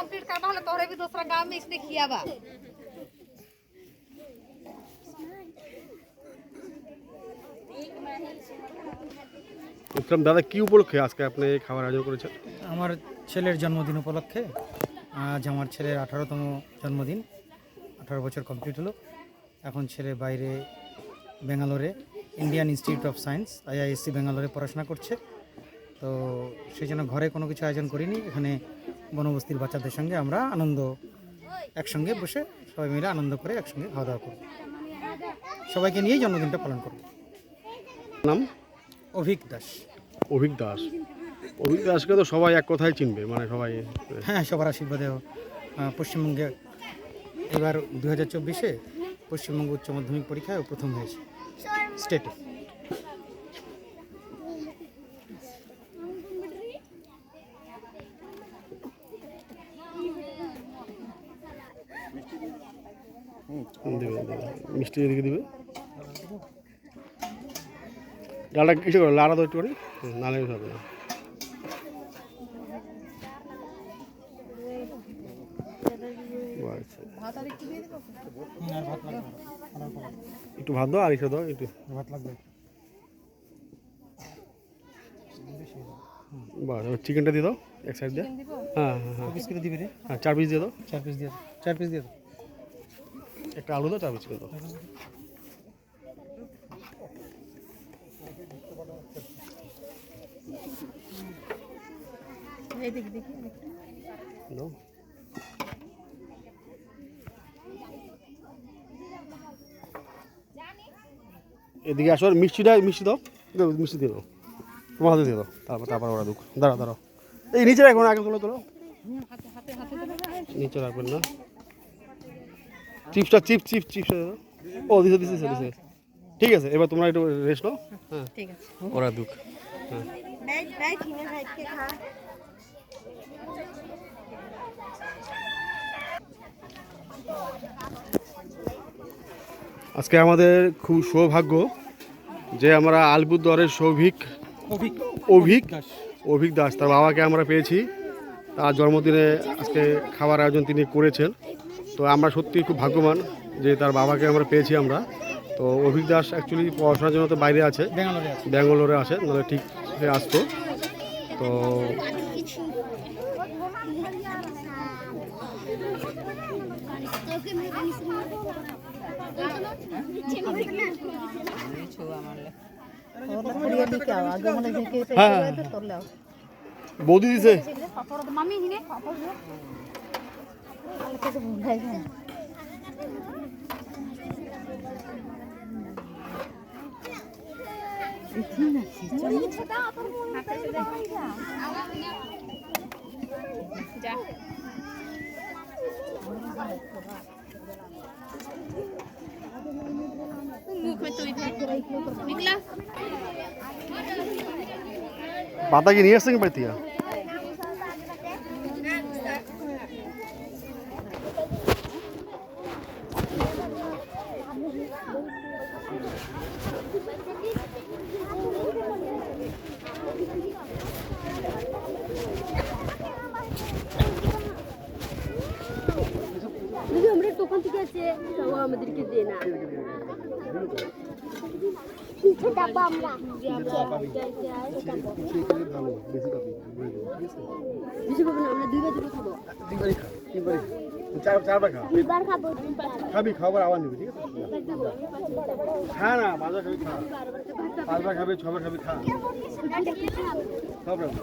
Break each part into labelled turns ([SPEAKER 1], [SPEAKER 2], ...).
[SPEAKER 1] Complete करना हले तोहरे भी दूसरा काम में इसने किया बा
[SPEAKER 2] বলছিলাম দাদা কি উপলক্ষে আজকে আপনি এই খাবার আয়োজন করেছেন
[SPEAKER 3] আমার ছেলের জন্মদিন উপলক্ষে আজ আমার ছেলের আঠারোতম জন্মদিন আঠারো বছর কমপ্লিট হলো এখন ছেলে বাইরে ব্যাঙ্গালোরে Indian Institute of Science IISc ব্যাঙ্গালোরে পড়াশোনা করছে তো সেই জন্য ঘরে কোনো কিছু আয়োজন করিনি। এখানে বনবস্তির বাচ্চাদের সঙ্গে আমরা আনন্দ একসঙ্গে বসে সবাই মিলে আনন্দ করে একসঙ্গে খাওয়া দাওয়া করব। সবাইকে নিয়েই জন্মদিনটা পালন করব।
[SPEAKER 2] নাম?
[SPEAKER 3] অভিক দাস।
[SPEAKER 2] অভিক দাস। অভিক দাসকে তো সবাই এক কথায় চিনবে মানে সবাই।
[SPEAKER 3] হ্যাঁ সবার আশীর্বাদে পশ্চিমবঙ্গে এবার দু হাজার চব্বিশে পশ্চিমবঙ্গ উচ্চ মাধ্যমিক পরীক্ষায় প্রথম হয়েছে। স্টেটে
[SPEAKER 2] দেবে। মিষ্টি এদিকে দিবে ডালটা কিছু করে লাড়া তো একটু করে নালে হবে না আচ্ছা। একটু ভাত দাও আর এসে দাও একটু
[SPEAKER 3] ভাত লাগবে
[SPEAKER 2] বাস চিকেনটা দিয়ে দাও এক সাইড দিয়ে হ্যাঁ হ্যাঁ হ্যাঁ হ্যাঁ চার পিস দিয়ে দাও
[SPEAKER 3] চার পিস দিয়ে। চার পিস দিয়ে দে।
[SPEAKER 2] একটা আলু দাও পিস করে এদিকে আসো মিষ্টিটা মিষ্টি দাও, মিষ্টি দিয়ে দাও। তোমার হাতে দিয়ে দাও। তারপর তারপর ওরা দুঃখ। দাঁড়াও দাঁড়াও। এই নিচে রাখো না, আগে তোলো তোলো নিচে রাখবেন না। চিপসটা চিপ চিপ চিপসটা ও দিছে দিছে দিছে দিছে ঠিক আছে এবার তোমরা একটু রেস্ট নাও। হ্যাঁ।
[SPEAKER 1] ঠিক আছে।
[SPEAKER 2] ওরা দুঃখ। আজকে আমাদের খুব সৌভাগ্য যে আমরা আলিপুরদুয়ারের সৌভিক
[SPEAKER 3] অভিক
[SPEAKER 2] অভিক অভিক দাস তার বাবাকে আমরা পেয়েছি। তার জন্মদিনে আজকে খাবার আয়োজন তিনি করেছেন। তো আমরা সত্যি খুব ভাগ্যবান যে তার বাবাকে আমরা পেয়েছি আমরা। তো অভিক দাস অ্যাকচুয়ালি পড়াশোনার জন্য তো বাইরে আছে।
[SPEAKER 3] ব্যাঙ্গালোরে আছে।
[SPEAKER 2] নাহলে ঠিক সে আসতো। তো হ্যাঁ। বৌদি দিছে?
[SPEAKER 1] মামি হিনে
[SPEAKER 2] পাতা কি নিয়ে আসছেন বাড়ি
[SPEAKER 4] যদি আমরা দোকান থেকে আছে তাও আমাদেরকে দে না। পিঠে আমরা। বেশি পাবো না আমরা দুইবার দুটো খাব
[SPEAKER 2] চার চারবার খা
[SPEAKER 4] দুইবার খাব
[SPEAKER 2] খাবি খাবার আবার নিবি ঠিক আছে? খা না পাঁচবার খাবি খা। পাঁচবার খাবি ছবার খাবি খা। সব রাখব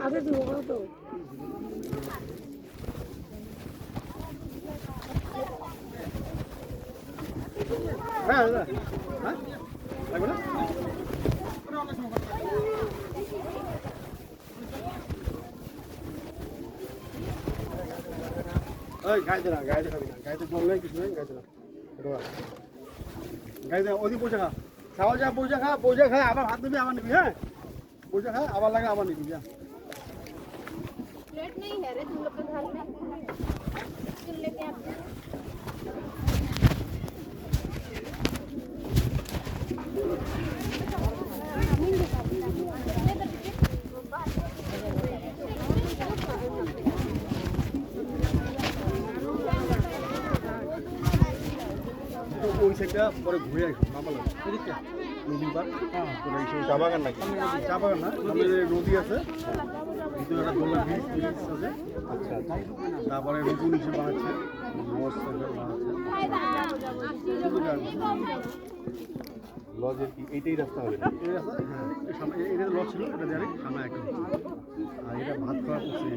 [SPEAKER 4] খাবে দিব তো।
[SPEAKER 2] হ্যাঁ দাদা হ্যাঁ? লাগবে না? গাইতে না গাইতে খাবি না গাইতে জল নেই, কিছু নেই গাইতে না গাইতে ওদিক বসে খা। খাওয়া যা পয়সা খা পয়সা খায় আবার ভাত নিবি, আবার নিবি হ্যাঁ? পয়সা খা, আবার লাগে, আবার নিবি, যা।
[SPEAKER 5] प्लेट नहीं है रे तुम लोग के घर में तुम लेके आते
[SPEAKER 2] ওই সাইডটা পরে ঘুরে আসবো মামা লাগে এদিকটা নদীর পার হ্যাঁ চা বাগান নাকি চা বাগান না সামনে যে নদী আছে ভিতরে একটা দোলা ব্রিজ ব্রিজ আছে আচ্ছা। তারপরে বানাচ্ছে সুন্দর জায়গা।
[SPEAKER 6] লজের কি? এইটাই রাস্তা হবে?
[SPEAKER 2] এই রাস্তা এটা লজ ছিল এটা সামনে একটা আর এটা ভাত খাওয়া করছে।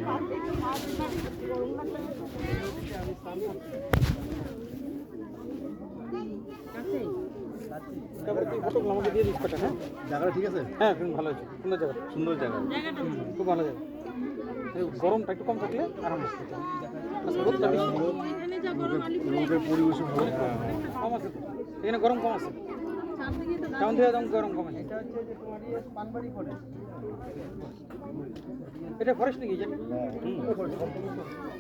[SPEAKER 7] আমাকে দিয়ে দিস হ্যাঁ?
[SPEAKER 2] জায়গাটা ঠিক আছে?
[SPEAKER 7] হ্যাঁ ভালো আছে। সুন্দর জায়গা।
[SPEAKER 6] সুন্দর জায়গা।
[SPEAKER 7] খুব ভালো জায়গা। গরমটা একটু কম থাকলে আরাম আসতে আচ্ছা রোদটা বেশি।
[SPEAKER 2] পরিবেশ ভালো।
[SPEAKER 7] কম আছে। এখানে গরম কম আছে? কেমন থেকে একদম গরম কম আছে? এটা ফরেস্ট নাকি? এটা